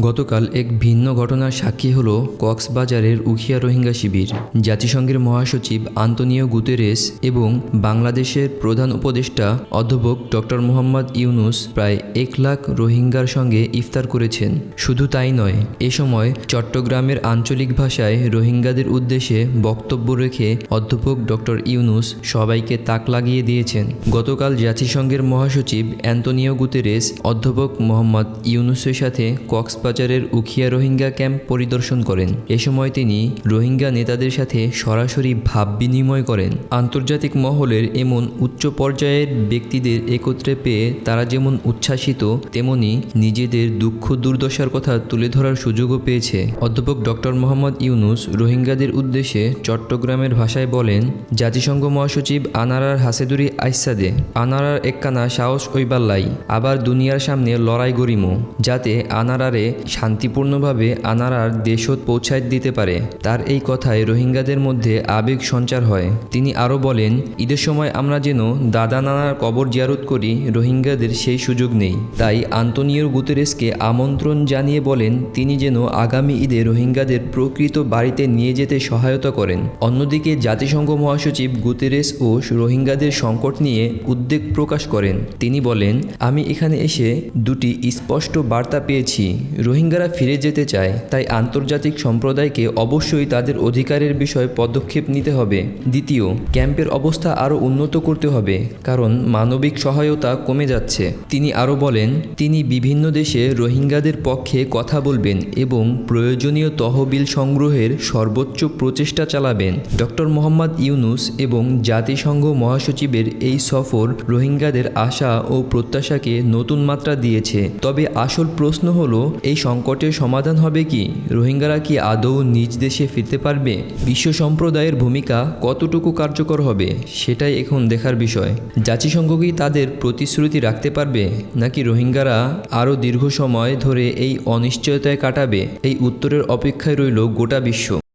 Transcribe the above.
গতকাল এক ভিন্ন ঘটনার সাক্ষী হল কক্সবাজারের উখিয়া রোহিঙ্গা শিবির। জাতিসংঘের মহাসচিব আন্তনিও গুতেরেস এবং বাংলাদেশের প্রধান উপদেষ্টা অধ্যাপক ডক্টর মোহাম্মদ ইউনুস প্রায় এক লাখ রোহিঙ্গার সঙ্গে ইফতার করেছেন। শুধু তাই নয়, এ সময় চট্টগ্রামের আঞ্চলিক ভাষায় রোহিঙ্গাদের উদ্দেশ্যে বক্তব্য রেখে অধ্যাপক ডক্টর ইউনুস সবাইকে তাক লাগিয়ে দিয়েছেন। গতকাল জাতিসংঘের মহাসচিব অ্যান্তনিও গুতেরেস, অধ্যাপক মোহাম্মদ ইউনুসের সাথে কক্সবাজারের উখিয়া রোহিঙ্গা ক্যাম্প পরিদর্শন করেন। এ সময় তিনি রোহিঙ্গা নেতাদের সাথে সরাসরি ভাব বিনিময় করেন। আন্তর্জাতিক মহলের এমন উচ্চ পর্যায়ের ব্যক্তিদের একত্রে পেয়ে তারা যেমন উচ্ছ্বাসিত, তেমনি নিজেদের দুঃখ দুর্দশার কথা তুলে ধরার সুযোগও পেয়েছে। অধ্যাপক ডক্টর মোহাম্মদ ইউনুস রোহিঙ্গাদের উদ্দেশ্যে চট্টগ্রামের ভাষায় বলেন, জাতিসংঘ মহাসচিব আনারার হাসেদুরি আইসাদে, আনারার একখানা সাহস ওইবাল্লাই আবার দুনিয়ার সামনে লড়াই গরিমো যাতে আনারারে শান্তিপূর্ণভাবে আনারার দেশত পৌঁছায় দিতে পারে। তার এই কথায় রোহিঙ্গাদের মধ্যে আবেগ সঞ্চার হয়। তিনি আরও বলেন, ঈদের সময় আমরা যেন দাদা নানার কবর জিয়ারত করি, রোহিঙ্গাদের সেই সুযোগ নেই। তাই আন্তনিও গুতেরেসকে আমন্ত্রণ জানিয়ে বলেন, তিনি যেন আগামী ঈদে রোহিঙ্গাদের প্রকৃত বাড়িতে নিয়ে যেতে সহায়তা করেন। অন্যদিকে জাতিসংঘ মহাসচিব গুতেরেস ও রোহিঙ্গাদের সংকট নিয়ে উদ্বেগ প্রকাশ করেন। তিনি বলেন, আমি এখানে এসে দুটি স্পষ্ট বার্তা পেয়েছি। রোহিঙ্গারা ফিরে যেতে চায়, তাই আন্তর্জাতিক সম্প্রদায়কে অবশ্যই তাদের অধিকারের বিষয়ে পদক্ষেপ নিতে হবে। দ্বিতীয়, ক্যাম্পের অবস্থা আরও উন্নত করতে হবে, কারণ মানবিক সহায়তা কমে যাচ্ছে। তিনি আরও বলেন, তিনি বিভিন্ন দেশে রোহিঙ্গাদের পক্ষে কথা বলবেন এবং প্রয়োজনীয় তহবিল সংগ্রহের সর্বোচ্চ প্রচেষ্টা চালাবেন। ডক্টর মোহাম্মদ ইউনুস এবং জাতিসংঘ মহাসচিবের এই সফর রোহিঙ্গাদের আশা ও প্রত্যাশাকে নতুন মাত্রা দিয়েছে। তবে আসল প্রশ্ন হলো, এই সংকটের সমাধান হবে কি? রোহিঙ্গারা কি আদৌ নিজ দেশে ফিরতে পারবে? বিশ্ব সম্প্রদায়ের ভূমিকা কতটুকু কার্যকর হবে, সেটাই এখন দেখার বিষয়। জাতিসংঘ কি তাদের প্রতিশ্রুতি রাখতে পারবে, নাকি রোহিঙ্গারা আরও দীর্ঘ সময় ধরে এই অনিশ্চয়তায় কাটাবে? এই উত্তরের অপেক্ষায় রইল গোটা বিশ্ব।